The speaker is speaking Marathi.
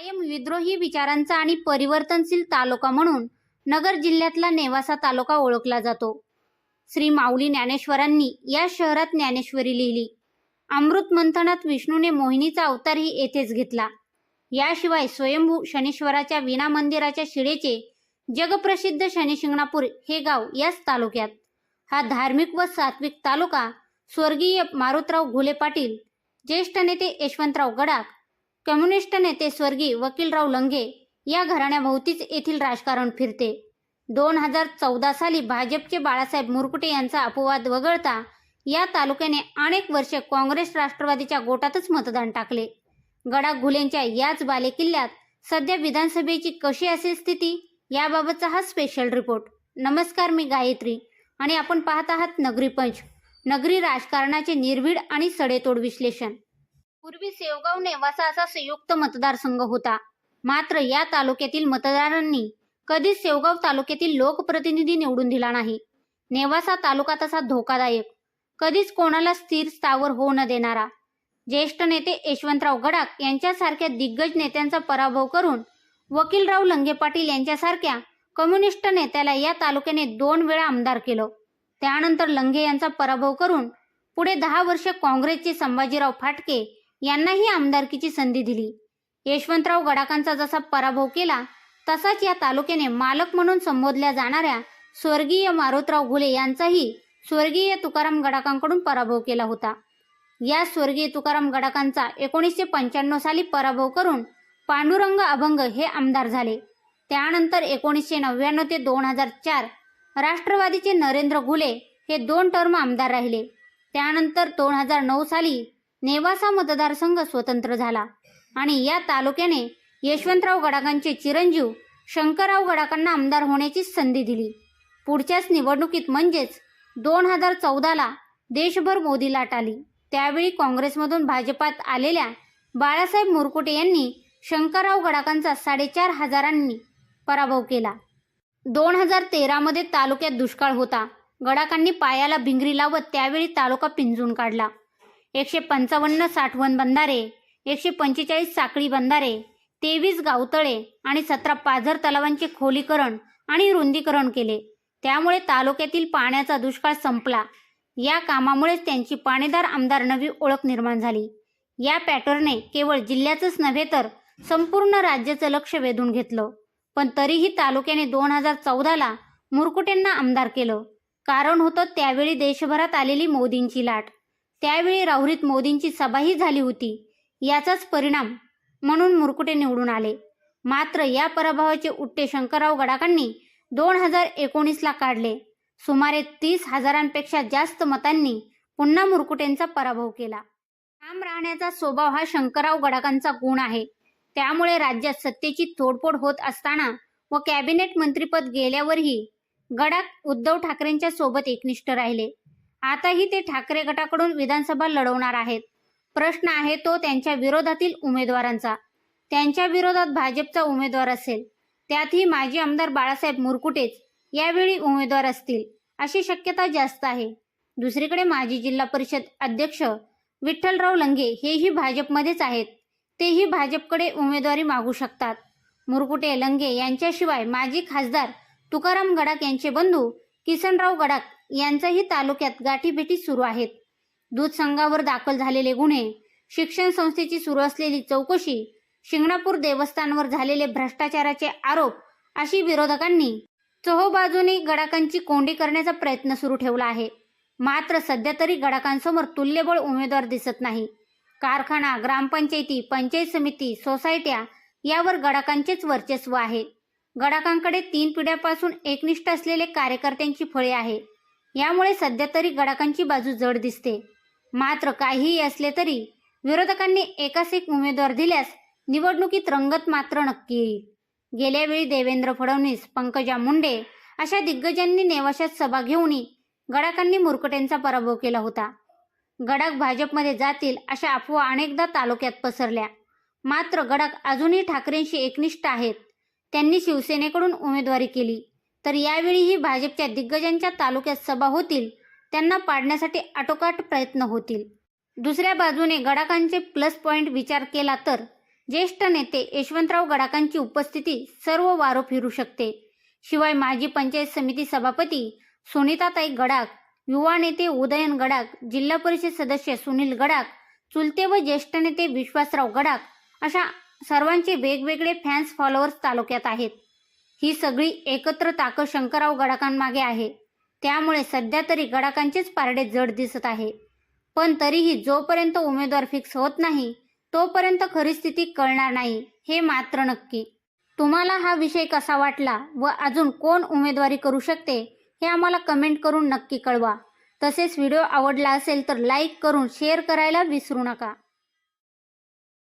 कायम विद्रोही विचारांचा आणि परिवर्तनशील तालुका म्हणून नगर जिल्ह्यातला नेवासा तालुका ओळखला जातो. श्री माऊली ज्ञानेश्वरांनी या शहरात ज्ञानेश्वरी लिहिली. अमृत मंथनात विष्णूने मोहिनीचा अवतारही येथेच घेतला. याशिवाय स्वयंभू शनीश्वराच्या विना मंदिराच्या शिडेचे जगप्रसिद्ध शनिशिंगणापूर हे गाव याच तालुक्यात. हा धार्मिक व सात्विक तालुका स्वर्गीय मारुतराव घुले पाटील ज्येष्ठ नेते यशवंतराव गडाख कम्युनिस्ट नेते स्वर्गीय वकीलराव लंगे या घराण्याभोवतीच येथील राजकारण फिरते. दोन हजार चौदा साली भाजपचे बाळासाहेब मुरकुटे यांचा अपवाद वगळता या तालुक्याने अनेक वर्षे काँग्रेस राष्ट्रवादीच्या गोटातच मतदान टाकले. गडा घुलेंच्या याच बालेकिल्ल्यात सध्या विधानसभेची कशी असेल स्थिती याबाबतचा हा स्पेशल रिपोर्ट नमस्कार मी गायत्री आणि आपण पाहत आहात नगरी पंच नगरी राजकारणाचे निर्भीड आणि सडेतोड विश्लेषण. पूर्वी सेवगाव नेवासा असा संयुक्त मतदारसंघ होता. मात्र या तालुक्यातील मतदारांनी कधीच सेवगाव तालुक्यातील लोकप्रतिनिधी निवडून दिला नाही. नेवासा तालुका तसा धोकादायक. कधीच कोणाला स्थिर स्थावर होऊ न देणारा. ज्येष्ठ नेते यशवंतराव गडाख यांच्यासारख्या दिग्गज नेत्यांचा पराभव करून वकीलराव लंगे पाटील यांच्यासारख्या कम्युनिस्ट नेत्याला या तालुक्याने दोन वेळा आमदार केलं. त्यानंतर लंगे यांचा पराभव करून पुढे दहा वर्ष काँग्रेसचे संभाजीराव फाटके यांनाही आमदारकीची संधी दिली. यशवंतराव गडाकांचा जसा पराभव केला तसाच या तालुक्याने मालक म्हणून संबोधल्या जाणाऱ्या स्वर्गीय मारुतराव घुले यांचाही स्वर्गीय तुकाराम गडाकांकडून पराभव केला होता. या स्वर्गीय तुकाराम गडाकांचा एकोणीसशे पंच्याण्णव साली पराभव करून पांडुरंग अभंग हे आमदार झाले. त्यानंतर एकोणीसशे नव्याण्णव ते दोन हजार चार राष्ट्रवादीचे नरेंद्र घुले हे दोन टर्म आमदार राहिले. त्यानंतर दोन हजार नऊ साली नेवासा मतदारसंघ स्वतंत्र झाला. आणि या तालुक्याने यशवंतराव गडाकांचे चिरंजीव शंकरराव गडाकांना आमदार होण्याची संधी दिली. पुढच्याच निवडणुकीत म्हणजेच दोन हजार चौदाला देशभर मोदी लाट आली. त्यावेळी काँग्रेसमधून भाजपात आलेल्या बाळासाहेब मुरकुटे यांनी शंकरराव गडाकांचा साडेचार हजारांनी पराभव केला. दोन हजार तेरामध्ये तालुक्यात दुष्काळ होता. गडाकांनी पायाला भिंगरी लावत त्यावेळी तालुका पिंजून काढला. एकशे पंचावन्न साठवण बंधारे एकशे पंचेचाळीस साखळी बंधारे तेवीस गावतळे आणि सतरा पाझर तलावांचे खोलीकरण आणि रुंदीकरण केले. त्यामुळे तालुक्यातील पाण्याचा दुष्काळ संपला. या कामामुळेच त्यांची पाणीदार आमदार नवी ओळख निर्माण झाली. या पॅटर्नने केवळ जिल्ह्याचंच नव्हे तर संपूर्ण राज्याचं लक्ष वेधून घेतलं. पण तरीही तालुक्याने दोन हजार चौदाला मुरकुटेंना आमदार केलं. कारण होतं त्यावेळी देशभरात आलेली मोदींची लाट. त्यावेळी राहुरीत मोदींची सभाही झाली होती. याचाच परिणाम म्हणून मुरकुटे निवडून आले. मात्र या पराभवाचे उट्टे शंकरराव गडाकांनी दोन हजार एकोणीसला काढले. सुमारे तीस हजारांपेक्षा जास्त मतांनी पुन्हा मुरकुटेंचा पराभव केला. ठाम राहण्याचा स्वभाव हा शंकरराव गडाकांचा गुण आहे. त्यामुळे राज्यात सत्तेची तोडफोड होत असताना व कॅबिनेट मंत्रीपद गेल्यावरही गडाक उद्धव ठाकरेंच्या सोबत एकनिष्ठ राहिले. आताही ते ठाकरे गटाकडून विधानसभा लढवणार आहेत. प्रश्न आहे तो त्यांच्या विरोधातील उमेदवारांचा. त्यांच्या विरोधात भाजपचा उमेदवार असेल. त्यातही माजी आमदार बाळासाहेब मुरकुटेच यावेळी उमेदवार असतील अशी शक्यता जास्त आहे. दुसरीकडे माजी जिल्हा परिषद अध्यक्ष विठ्ठलराव लंगे हेही भाजपमध्येच आहेत. तेही भाजपकडे उमेदवारी मागू शकतात. मुरकुटे लंगे यांच्याशिवाय माजी खासदार तुकाराम गडाख यांचे बंधू किसनराव गडाख यांचाही तालुक्यात गाठीभेटी सुरू आहेत. दूध संघावर दाखल झालेले गुन्हे शिक्षण संस्थेची सुरू असलेली चौकशी शिंगणापूर देवस्थानवर झालेले भ्रष्टाचाराचे आरोप अशी विरोधकांनी चहोबाजूने गडाकांची कोंडी करण्याचा प्रयत्न सुरू ठेवला आहे. मात्र सध्या तरी गडाकांसमोर तुल्यबळ उमेदवार दिसत नाही. कारखाना ग्रामपंचायती पंचायत समिती सोसायट्या यावर गडाकांचेच वर्चस्व आहे. गडाकांकडे तीन पिढ्यापासून एकनिष्ठ असलेले कार्यकर्त्यांची फळे आहे. यामुळे सध्या तरी गडाकांची बाजू जड दिसते. मात्र काहीही असले तरी विरोधकांनी एकाच एक उमेदवार दिल्यास निवडणुकीत रंगत मात्र नक्की येईल. गेल्या वेळी देवेंद्र फडणवीस पंकजा मुंडे अशा दिग्गजांनी नेवाशात सभा घेऊनही गडाकांनी मुरकटेंचा पराभव केला होता. गडाख भाजपमध्ये जातील अशा अफवा अनेकदा तालुक्यात पसरल्या. मात्र गडाख अजूनही ठाकरेंशी एकनिष्ठ आहेत. त्यांनी शिवसेनेकडून उमेदवारी केली. तर यावेळीही भाजपच्या दिग्गजांच्या तालुक्यात सभा होतील. त्यांना पाडण्यासाठी आटोकाट प्रयत्न होतील. दुसऱ्या बाजूने गडाकांचे प्लस पॉईंट विचार केला तर ज्येष्ठ नेते यशवंतराव गडाकांची उपस्थिती सर्व वारो फिरू शकते. शिवाय माजी पंचायत समिती सभापती सुनीताताई गडाक युवा नेते उदयन गडाक जिल्हा परिषद सदस्य सुनील गडाक चुलते व ज्येष्ठ नेते विश्वासराव गडाक अशा सर्वांचे वेगवेगळे फॅन्स फॉलोअर्स तालुक्यात आहेत. ही सगळी एकत्र ताकद शंकरराव गडाकांमागे आहे. त्यामुळे सध्या तरी गडाकांचेच पारडे जड दिसत आहे. पण तरीही जोपर्यंत उमेदवार फिक्स होत नाही तोपर्यंत खरी स्थिती कळणार नाही हे मात्र नक्की. तुम्हाला हा विषय कसा वाटला व अजून कोण उमेदवारी करू शकते हे आम्हाला कमेंट करून नक्की कळवा. तसेच व्हिडिओ आवडला असेल तर लाईक करून शेअर करायला विसरू नका.